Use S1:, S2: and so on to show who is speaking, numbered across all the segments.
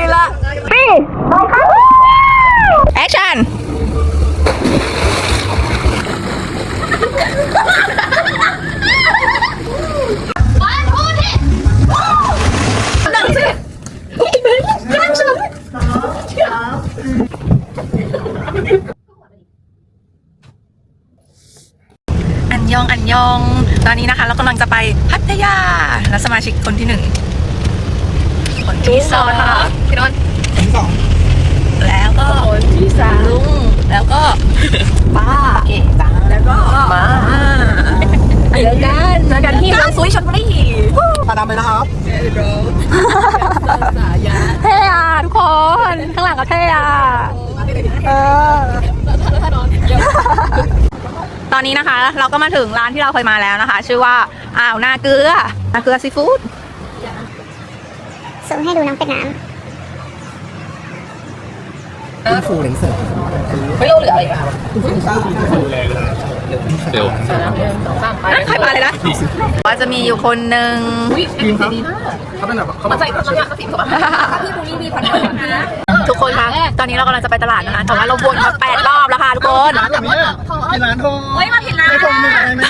S1: ดีละปีแอคชั่นอันยองอันยอง ตอนนี้นะคะ เรากำลังจะไปพัทยา และสมาชิกคนที่หนึ่ง คนที่สองพี่นนท์แล้วก็คนที่สามลุงแล้วก็ป้าเอ๋ป้าแล้วก็มาเจอกันเจอกันที่บางซุยชลบุรี
S2: ปาดำไปนะครับ
S1: เท่อะทุกคน ข้างหลังก็เท่อะเออตอนนี้นะคะ เราก็มาถึงร้านที่เราเคยมาแล้วนะคะ ชื่อว่าอ่าวนาเกลือนาเกลือซีฟู้ด
S3: ซูมให้ดูน้องเป็ดน้
S2: คุณฟูเล้งเสิร์ฟ
S1: ไม่รู้เหลืออะไรอะ
S4: เร็ว
S1: ใครมาเลยนะว่าจะมีอยู่คนหนึ่ง
S2: ทีมครับเขาเป็นแบบเขาแบบ
S1: ทุกคนคะตอนนี้เรากำลังจะไปตลาดนะคะแต่ว่าเราวนมาแปดรอบแล้วค่ะทุกคน
S2: ร้านแบบนี้ที่ร้านทองำ
S3: เฮ้ยมาผิดร้าน
S2: ไม่ทองไม่อะไรนะ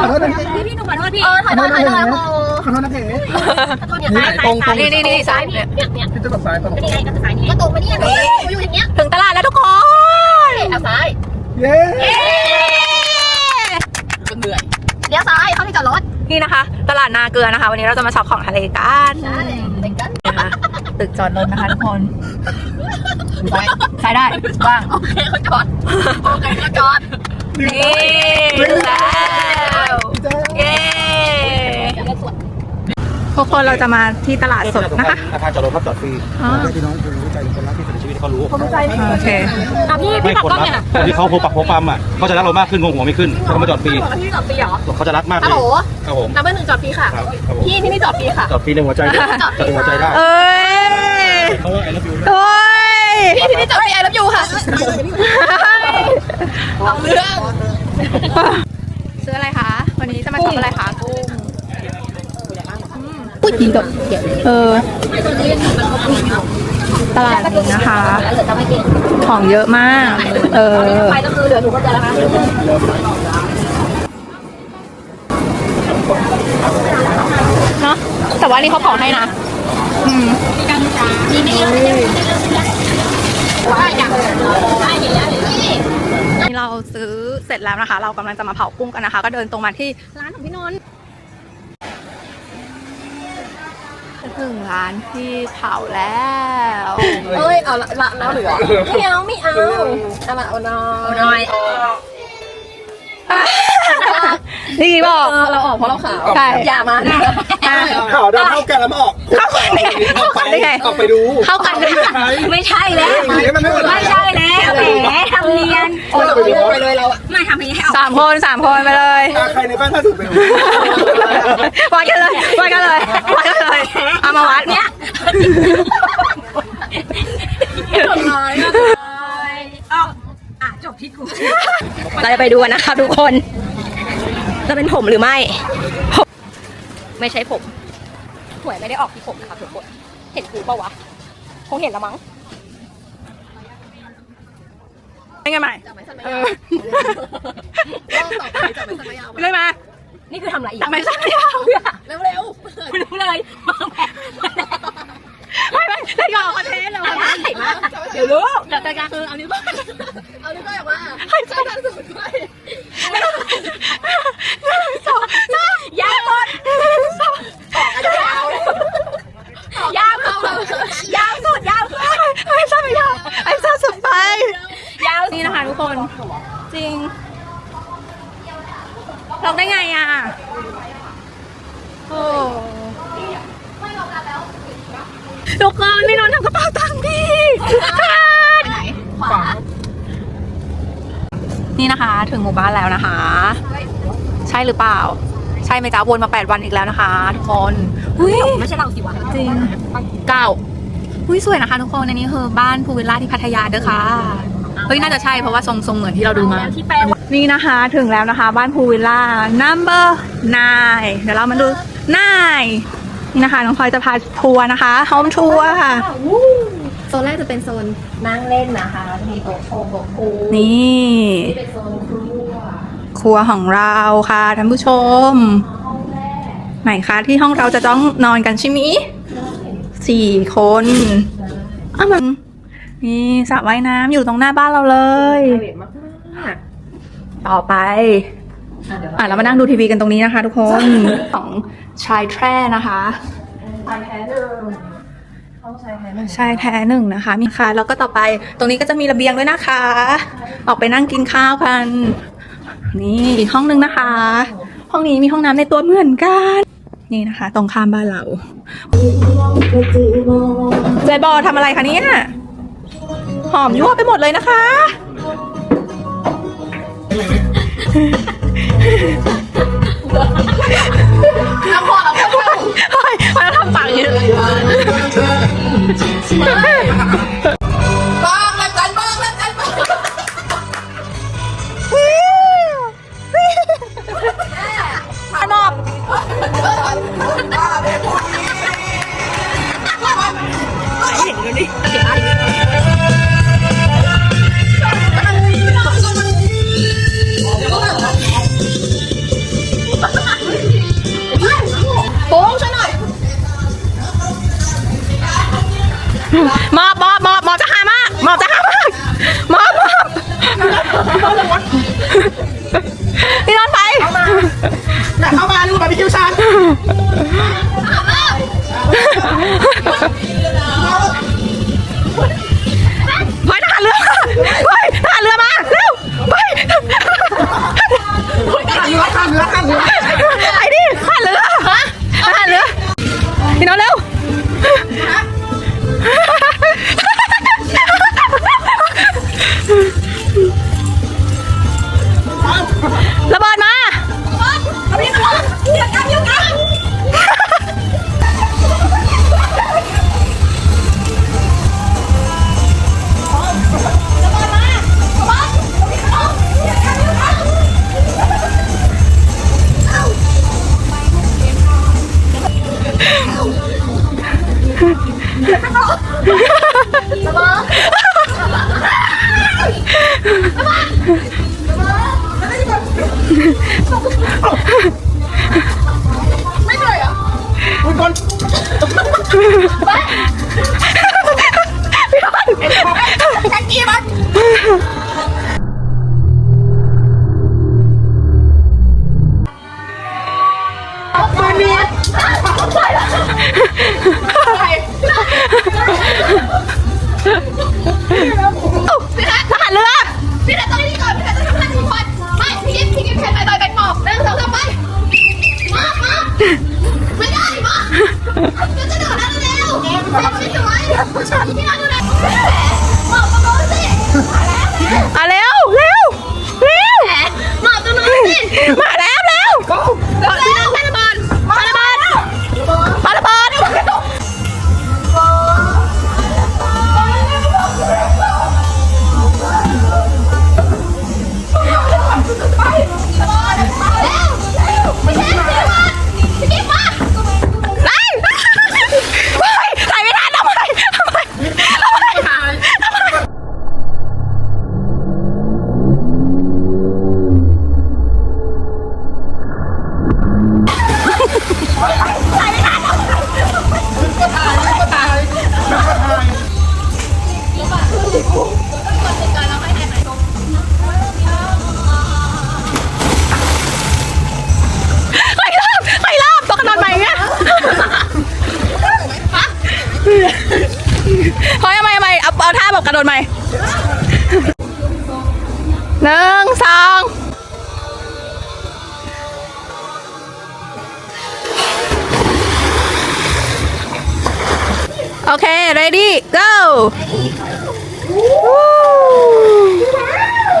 S2: ขอโทษนะ
S3: พี่พี่หนูขอโทษพี่เออถ่ายโทษถ่ายโทษโอ้
S2: ขอโทษนะเก๋
S3: เนี่ยซ้ายซ้ายซ้าย
S1: นี่นี่นี่ซ้ายเนี่ย
S3: เนี่ยเนี่ย
S2: พี่จะแบบซ้ายตลอด
S3: นี่ไงก็ซ้ายนี่ก็ตรงไปนี่หนูอยู่อย่างเงี้ย
S1: ถึงตลาดแล้วทุกคน
S3: เอาซ้าย
S2: เย้
S3: เลี้ยวซ้ายเข้าที่จอดรถ
S1: นี่นะคะ ตลาดนาเกลือนะคะ วันนี้เราจะมาช็อปของทะเลกัน
S3: ใช่เด็กกัน
S1: นะคะตึกจอดรถนะคะทุกคนใช้ได้ว่าง
S3: โอเคเขาจอดโอเคเขาจอด
S1: นี่ถึงแล้วเย้ ทุกคนเราจะมาที่ตลาดสดนะคะ
S2: อาคารจอดรถครับจอดฟรี
S1: อ๋อ
S2: พี่น้องคุณรู้ใจคนรักที่สุดในชีวิตเขารู้
S1: โอเค
S3: อะพี่
S4: ไม่คนรักคนที่เขาโพปักโพปั๊มอะเขาจะรักเรามากขึ้นงงหัวไม่ขึ้นถ้าเขามาจอดฟรี
S3: พี่จอดฟรีเหรอ
S4: เขาจะรักมากเล
S3: ฮัล
S4: ย
S3: โหล
S4: ครับผม
S3: นับเบอร์หนึ่งจอดฟรีค่ะ
S4: ครับครับผม
S3: พี่ที่นี่จอดฟรีค่ะ
S4: จอดฟรีในหัวใจด้วยจอดในหัวใจได้
S1: เอ้ย
S4: เขาว่าไอ้รับยู
S1: โอ้ย
S3: พี่ที่นี่จอดฟรีไอ้รับยูค่ะเอาเรื่อง
S1: ซื้ออะไรคะวันนี้จะมาทำอะไรคะกุ้ง กุ้งกินกับเออ ตลาดนี้นะคะ ของเยอะมาก เออ
S3: ไปก็คือเหลือหนูก็จะนะคะ
S1: เนาะแต่ว่านี่เขาขอให้นะ อืม
S3: มีไม่เยอะได้อย่างได้อย่างเงี้ยนี่
S1: นี่เราซื้อเสร็จแล้วนะคะ เรากำลังจะมาเผากุ้งกันนะคะ ก็เดินตรงมาที่ร้านของพี่นนท์ จะถึงร้านที่เผาแล้ว
S3: เอ้ยเอาละละแล้วเหลือไม่เอาไม่เอาเอาละเอาน้อยน้อย
S1: นี่บอก
S3: เราออกเพราะเราขาว
S1: ใช่
S3: อย่ามานะ
S2: ข่าวดำเข้ากันแล้วมาออก
S1: เข้ากันได้ไงเข้ากันได้ไง
S2: ออกไปดู
S1: เข้ากันได้ไง
S3: ไม่ใช่แล้ว
S2: มันไม่เป็นไร
S3: ไม่ใช่แล้วแหมทำเนียน
S2: โอ้ยไปดูไปเลยเรา
S3: ไม่ทำอย่างนี้ให้ออก
S1: สามคนสามคนไปเลย
S2: ใครในบ้านถ้าถูกไปดู
S1: วัดกันเลยวัดกันเลยวัดกันเลยเอา มาวัดเนี้ย
S3: น้อยเอาอะจบที่กู
S1: เราจะไปดูกันนะคะทุกคน จะเป็นผมหรือไม่ผมไม่ใช่ผมหวยไม่ได้ออกที่ผมนะคะทุกคน เห็นคือเปล่าวะ คงเห็นแล้วมั้งเป็นไงใหม่เออเลยมา
S3: นี่คือทำอะไรอีก
S1: ไมสั้นไม่เอา
S3: เร็วเร็ว
S1: ไม่รู้เลยไม่ไม่เล่นก่อนคอนเทนต์เราคอนเทนต์เดี๋ยวรู้เดี๋ยวแต่การคือเอานิ้วบ้าง
S3: เอานิ้วก้อยออกมา
S1: ให้สั้นสุดไปหนึ่งสองสามยาหมดสองยาวยาวสุดยาวสุดยาวสุดไอ้สั้นไม่ยาวไอ้สั้นสุดไปยาวนี่นะคะทุกคนจริง ลองได้ไงอะ โอ้ทุกคนไม่นอนทำกระเป๋าตังค์พี่นี่นะคะ ถึงหมู่บ้านแล้วนะคะ ใช่หรือเปล่า ใช่ไหมจ๊ะวนมา 8 วันอีกแล้วนะคะ ทุกคนอุ้ย
S3: ไม่ใช่เราสิวะ
S1: จริงเก้าอุ้ยสวยนะคะทุกคนอันนี้คือบ้านภูวิลล่าที่พัทยาเด้อค่ะเฮ้ยน่าจะใช่เพราะว่าทรงทรงเหมือนที่เราดูมา
S3: ที่แปลว่า
S1: นี่นะคะถึงแล้วนะคะบ้านพูวิลล่า number nine เดี๋ยวเรามาดู nine นี่นะคะน้องพลอยจะพาทัวร์นะคะโฮมทัวร์ค่ะ
S3: โซนแรกจะเป็นโซนนั่งเล่นนะคะ มีโต๊ะโชว์โต๊ะพูล
S1: นี่
S3: นี่เป็นโซนครัว
S1: ครัวของเราค่ะท่านผู้ชม ไหนคะที่ห้องเราจะต้องนอนกันใช่ไหมสี่คนอ้าวมันนี่สระว่ายน้ำอยู่ตรงหน้าบ้านเราเลย
S3: เด็ดมาก
S1: ต่อไป อะเรามานั่งดูทีวีกันตรงนี้นะคะ ทุกคนของชายแท้นะคะ
S3: ชายแท้หนึ่งห้องชายแท้หนึ่ง
S1: ชายแท้หนึ่งนะคะ มีค่ะ แล้วก็ต่อไปตรงนี้ก็จะมีระเบียงด้วยนะคะ ออกไปนั่งกินข้าวกัน นี่อีกห้องนึงนะคะ ห้องนี้มีห้องน้ำในตัวเหมือนกัน นี่นะคะ ตรงข้ามบ้านเราเจบอทำอะไรคะเนี่ยหอมยั่วไปหมดเลยนะคะ
S3: น้ำพอแล้วค่ะ
S1: เฮ้ยมันทำปากอย่างนี้
S3: บ้ ไม่สวยพี่นัท
S1: ดูนะหมอบ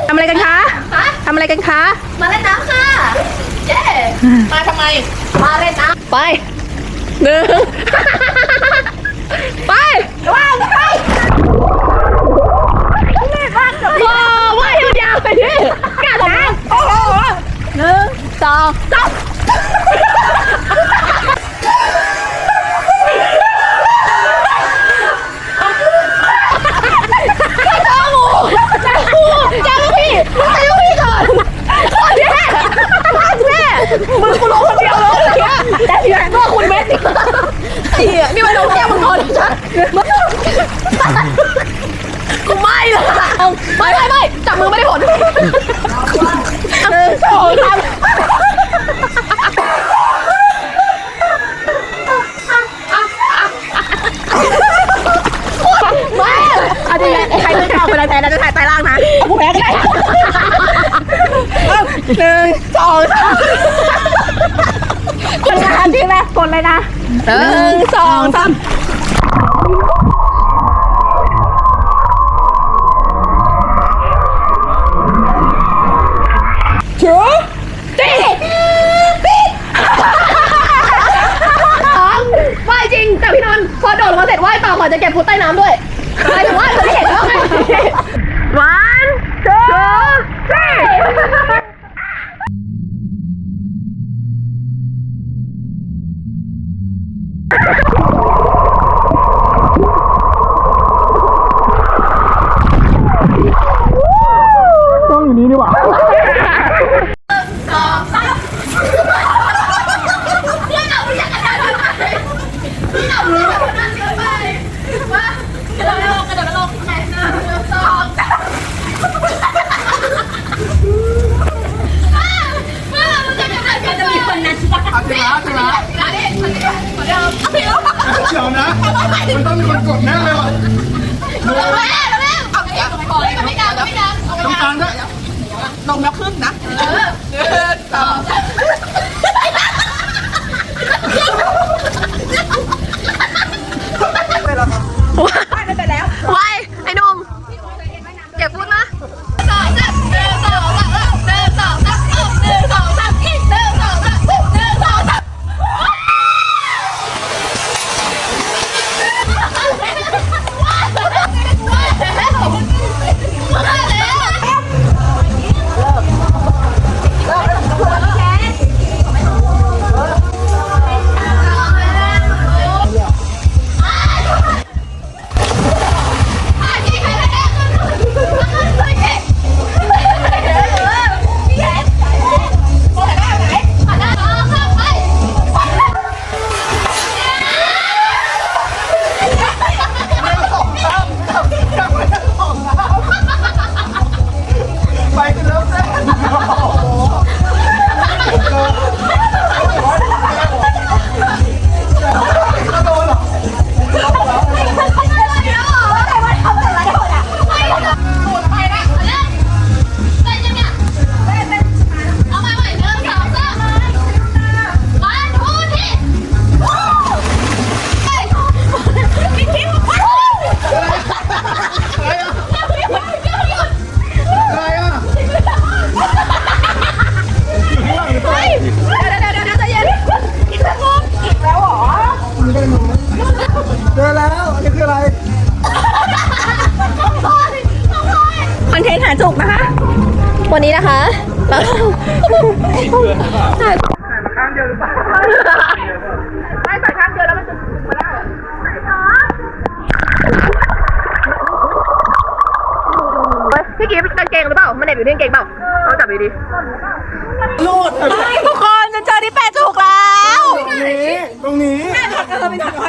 S1: ทำอะไร
S2: กัน
S1: คะทำอะไร
S2: กันคะ มา
S1: เล่นน้ำค่ะ เย้ มา
S2: ทำไม
S1: มาเล่
S3: นน้ำไปหนึ่งไปว้าวไปโอ้ว่ายยาวๆไปดิกาดนะโอ้
S1: โห
S3: หนึ่งส
S1: อง คุณคุณรู้
S3: คนเดียวเล
S1: ยแต่ที่ไหนก็คุณเม็ดไอ้เนี่ยนี่มันโดนแก้วมังกรใช่ไหกู
S3: ไม่
S1: หรอกไม่ไม่ไม่จับมื
S3: อไม่ได้ผลหนึ่งสองครที่ไปแพ้นะจะถ่ายใต้ล่างนะกูแพ้ก็ไหนึ่งสองสาม เลนะหนึ่งสองสามชูตีปิดว่ายจริงแต่พี่นนท์พอโดดลงมาเสร็จว่ายต่อก่อนจะเก็บฟุตใต้น้ำด้วยหมายถึงว่า மீனுவா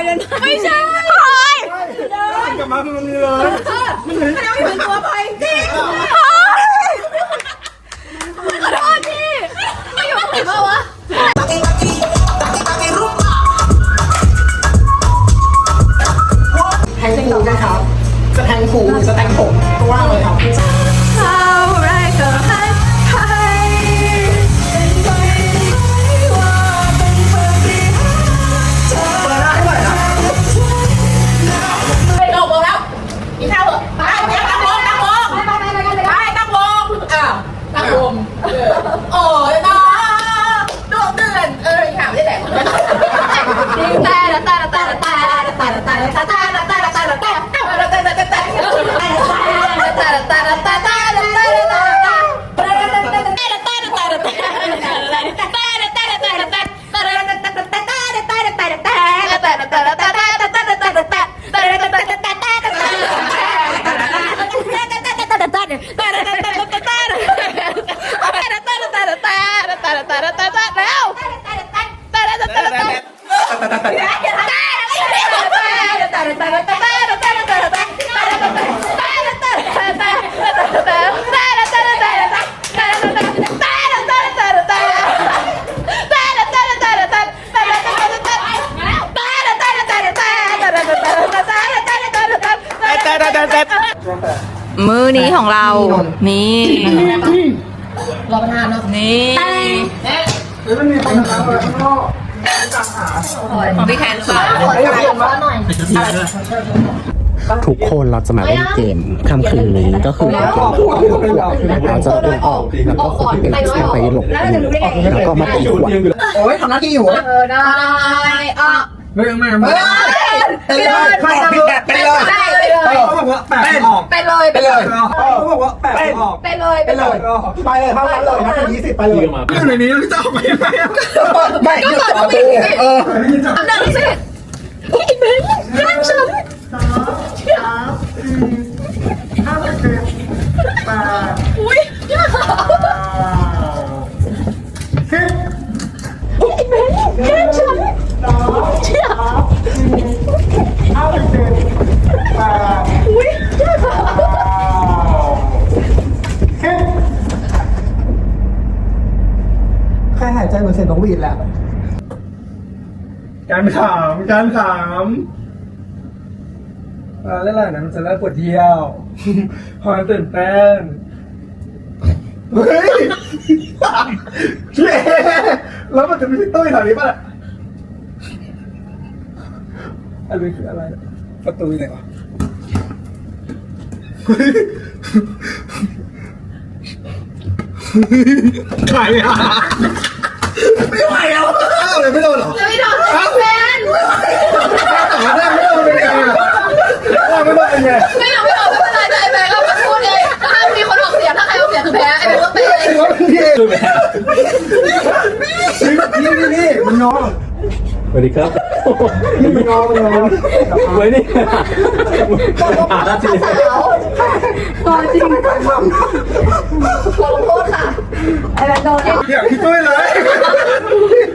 S3: ดินไม่ใช่พลอย
S2: กลั
S1: บ
S3: มามันเล
S1: ย
S3: มันเลย อ
S1: นี้ของเรา นี่
S3: รอประทานเนาะ
S1: นี่
S2: หรือมันมีคนทำอะไรข้างนอก
S1: ของพี่แคนหรือเปล่า
S3: ขอถ่ายขอหน่อย
S5: ทุกคนเราจะมาเล่นเกมค่ำคืนนี้ก็คือเกมเราจะเป็นออกแล้วก็คนที่เป็นเสียงไปหลบแล้วก็มาตีขวด
S2: โอ้ยทำหน้าที่อยู่
S3: เออได้อะ
S2: ไม่ไม่ ไม่ไปเลยไม่ทำแบบไปเลย
S3: ได้ไปเลย
S2: เขาบอกว่าแปะออก
S3: ไปเลย
S2: ไปเลยเขาบอกว่าแปะออก
S3: ไปเลย
S2: ไปเลยไปเลยเท่านั้นเลยนะเป็นยี่สิบไปเลยอยู่ในนี้จะออกไปยังไงไม่ก็ต่อตัวเออ
S3: ทำหนึ่งสิไอ้เบนแค่ฉันอุ้ยไอ้เบนแค่ฉันเชี่ยอุ้ย
S2: แค่หายใจ เหมือนเสียงนกหวีดแหละการขำการขำเล่นอะไรนะมันจะเลิกปวดเที่ยวพอตื่นเต้นเฮ้ยเย้แล้วมันจะมีพี่ตุ้ยแถวนี้ป่ะอันนี้คืออะไร ประตูไหนวะใครอะ ไม่ไหวแล้วอ้าวเลยไม่โดนเหรอ
S3: จะไม่โดนแฟน
S2: แต่ว่าได้ไม่โดนเป็นไงอะได้ไม่โดนเป็นไง
S3: ไม่โดนไม่โดนไม่เป็นไรแต่ไอ้แบงค์เราพูดเลยถ้ามีคนออกเสียงถ้าใครออกเสียงคือแพ้ไอ้แบงค์ต้องเป็น
S2: ถือว่าเป็นพี่นี่นี่นี่มันงอ
S4: สวัสดีครับ
S2: มันงอมันงอ
S4: เว้ยนี่อ่าได้จริง
S3: สาวตัวจริงขอลงโทษค่ะ ไอ้แบงค์โดน
S2: อยากพี่ตุ้ยเลย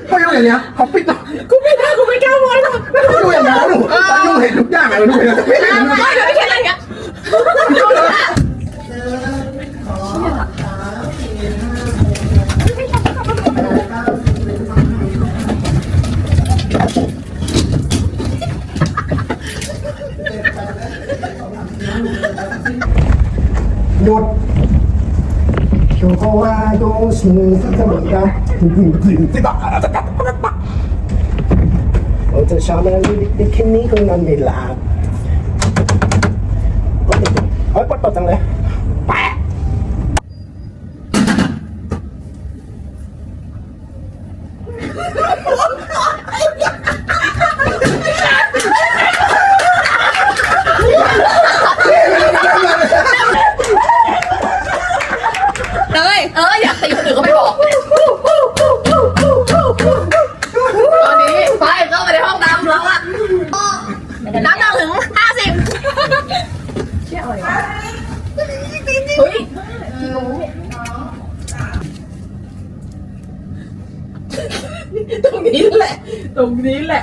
S2: เขาอยู่อย่างเงี้ยเขาปิดตากูไม่ได้กูไม่กล้ามองหรอกดูอย่างนั้นหนูหนูเห็นทุกอย่างเลยหนูเห็นไม่เห็น
S3: ไม่เดี๋ยวไม่ใช่อะไรเงี้ย
S2: หยุดโชว์เขาว่าโยชินสักหน่อยนะถึงถึงถึงที่บ้านจะกัด กัดปักเราจะชอบอะไรในคลิปนี้คงนอนไม่หลับเฮ้ยปวดปวดจังเลยแปะ
S3: เลยเอออยากตีคนอื่นก็ไม่บอกตอนนี้ไปเข้าไปในห้องน้ำแล้วอะน้ำหนักถึงห้าสิบเชี่ยอะไรเฮ้ยตรงนี้แหละ ตรงนี้แหละ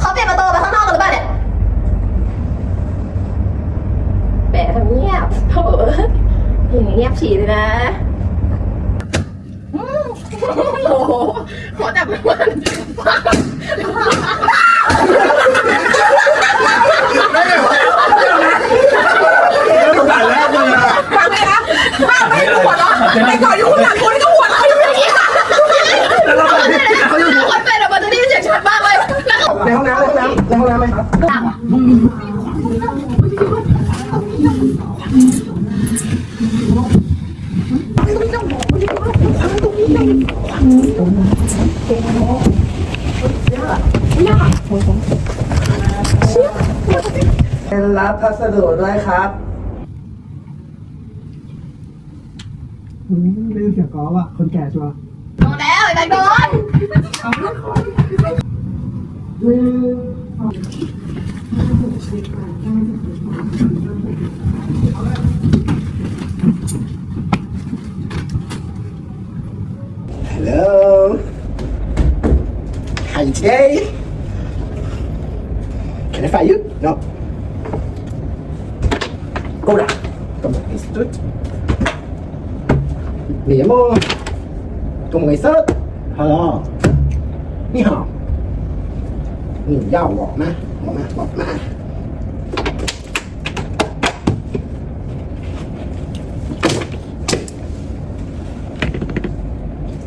S3: เขาเปลี่ยนประตูไปข้างนอกกันหรือเปล่าเนี่ยแหมทำเงียบโถอย่างนี้เงียบฉี่เลยนะอืมโอ้โหขอจับมัน ฟังไหมคะ
S6: ฟังไหมกูหัวเราะไอ้ก่อ
S3: น
S6: อยู่ข้างหลังกูนี่ก็หัว
S3: เราะ
S6: อยู่อย่างนี้ค่ะ
S3: คนเป็นอะมันจะได้ยินเสียงชัดมากเลยแล้วก็
S2: ในห้องน้ำในห้องน้ำในห้องน้ำไหมค
S7: รับ พัสดุด้วยครับลืมเสียกอว่ะ คนแก่ชัวร์
S3: โดนแล้วไอ้ใบบอล
S7: ฮั วยเซิร์ฟฮัลโหลนี่หอมนี่เย่าบอกนะบอกนะบอกนะ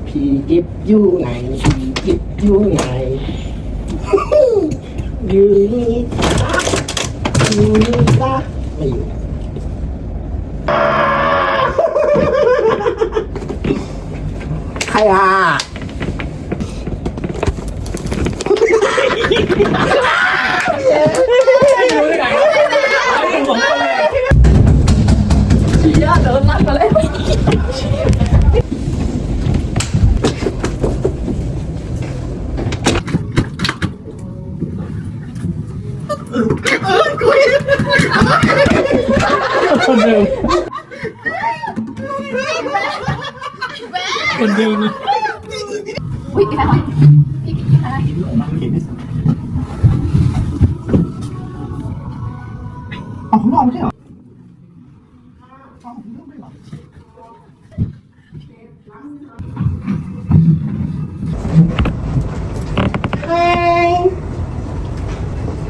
S7: พี่กิบยู่ไหผีกิบยู่ไหยู่นจ้ายู่นจ้าไม่อยู่ ใค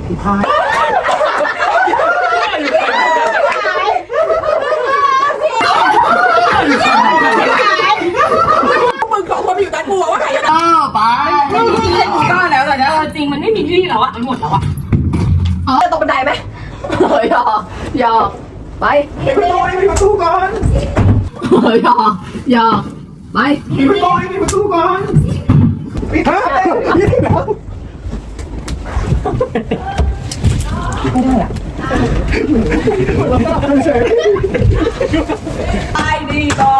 S7: พี่พาย
S6: ก็แล้วแต่แล้วจริงมันไม่มีที่แล้วอะมันหมดแล้วอะ
S3: อ๋อตกบันไดไหมเฮ้ยหยอกหยอกไป
S7: ไปไปลอยไปประตูก่อน
S3: เฮ้ยหยอกหยอกไป
S7: ไปลอยไปประตูก่อนปิดฮะยี่สิบแล้ว
S6: ไปดีต่อมาบอบ อ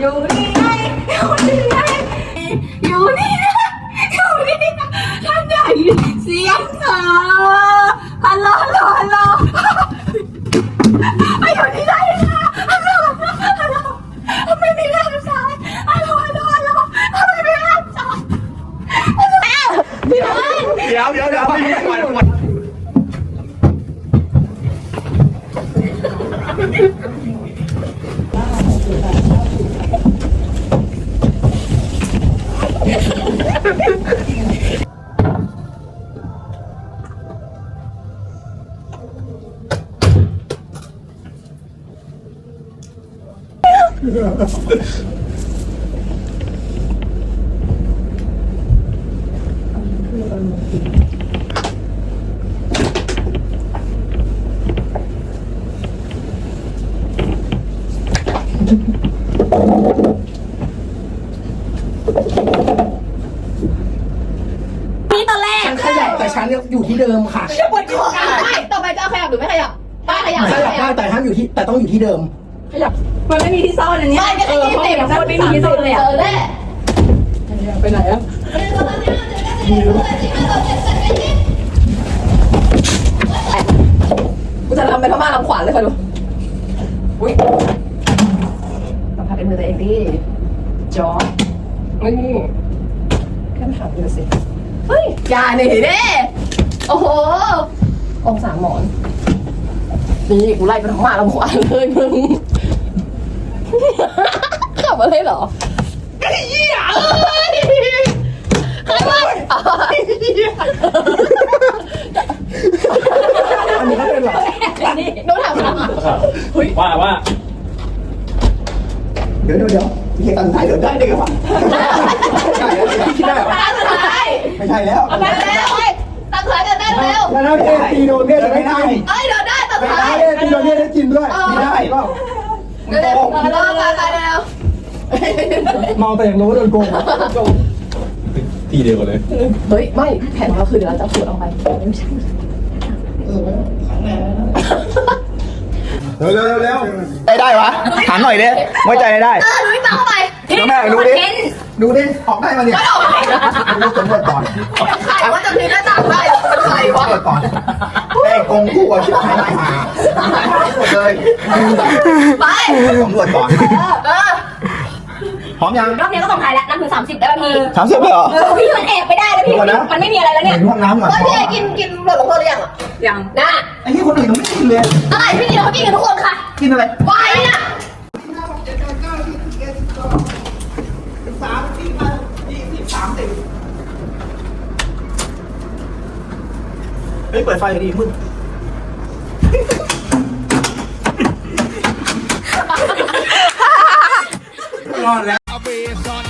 S6: อยู่นี่ไงอยู่นี่ไง นี่ตอนแรก
S7: ฉันขยับแต่ฉันอยู่ที่เดิมค่ะ
S6: จะปวดคอ
S3: ได้ต่อไปจะเอาขยับหรือไม่ขยับป้าขยับ
S7: ขยับได้แต่ห้ามอยู่ที่แต่ต้องอยู่ที่เดิม
S6: มันไม่มีที่ซ่อนอันเนี้ย
S3: ไม่ก็จะยี่สิบ
S6: เออไม่มีที่ซ่อนเลย
S3: เจ
S6: อะ
S3: อแน่
S6: ไปไหนอะกูจะทำเป็นพม่าลำขวานเลยค่ะดูอุ้ยสัมผัสในมือตัวเองดิจอ นี่แค่ถามดูสิ
S3: เฮ้ย อย่าหนีดิโอ้โห
S6: องศาหมอน นี่กูไล่ไปทั้งมาลำขวานเลยมึง ขับอะไรเหรอ
S7: อันนี้ก็เป็นเหรอ
S3: โน้ตถาม
S4: ว่าว่า
S7: เดี๋ยวเดี๋ยวเดี๋ยว พี่ตันท้ายเดี๋ยวได้ได้กันปะใช่แล้วคิดได้เหรอ
S3: ตาสุดท้าย
S7: ไม่ใช่แล้ว
S3: ได้แล้วเอ้ยตาสุดท้ายเดินได้แล้ว
S7: แล้วถ้าพี่ตีโดนเนี่ยจะไม่ได้
S3: เอ้ยเดินได้ตาสุ
S7: ไม่
S3: ดท้า
S7: ได้
S3: ย
S7: ตีโดนเนี่ยได้กินด้วยไม่ได้เปล่า
S3: เดินได้เดินได้ตาเดียว
S7: เมาแต่ยังรู้ว่าโดนโกง
S4: ทีเดียวกันเลย
S6: เฮ้ย ไม่ แผนของเราคือเดี๋ยวเราจะขูดออกไป
S2: เร็วเร็วเร็ว
S5: ได้ได้วะถามหน่อยดิไว้ใจได้
S3: เออหนูไม่ฟังเข้าไป
S5: เดี๋ยวแม่ดูดิ
S2: ดูดิออกได้มาเนี่ยดูสำรวจก่อน
S3: ใครว่าจะมีหน้าต่างได้เป็นใครวะ
S2: สำรวจก่อนแม่กงคู่กับชิบหายตายหาหมดเลย
S3: ไป
S2: สำรวจก่อน
S3: เออ
S2: พร้อมยัง
S6: รอบนี้ก็ส่งท้ายแล้วนับถึงสามสิบได้ป่ะพี่
S5: ถามเสียไปเหรอ
S6: เออพี่มันแอบไปได้แล้วพี่
S2: เดี๋ยวก่อนนะ
S6: มันไม่มีอะไรแล้วเนี่ย
S2: เห็นห้องน้ำก่อน
S3: แล้วพี่เอกินกินบทลงโทษหรือยังอะ
S1: ยัง
S3: นะ
S2: ไอ้ที่คนอื่นยังไม่กินเลย
S3: อะไรพี่กินเขากินกันทุกคนค่ะ
S2: กินอะไร
S3: ไว้น่ะ
S2: เฮ้ยเปิดไฟดีมึงรอดแล้ว
S8: อ เบซอน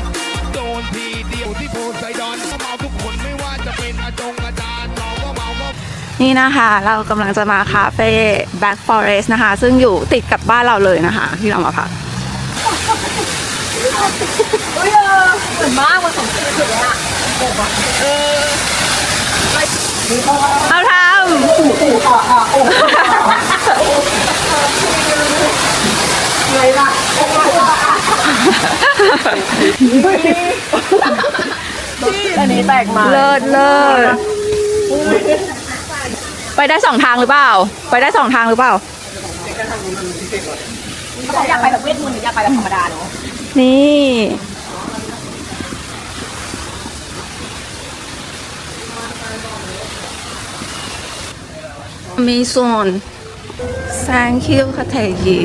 S8: โดนทีเดียวที่โพไซดอนก็เมาทุกคนไม่ว่าจะเป็นอาจงอาจารย์เมาก็เมาก็
S1: นี่นะคะเรากำลังจะมาคาเฟ่ Black Forest นะคะ ซึ่งอยู่ติดกับบ้านเราเลยนะคะ ที่เรามาพักเอาทำ อันนี้แตกมาเลิศเลิศไปได้สองทางหรือเปล่า ไปได้สองทางหรือเปล่า
S6: อยากไปแบบเวทมนต์หรืออยากไปแบบธรรมดาเนาะ
S1: นี่มีส่วน thank you ค่ะเทยี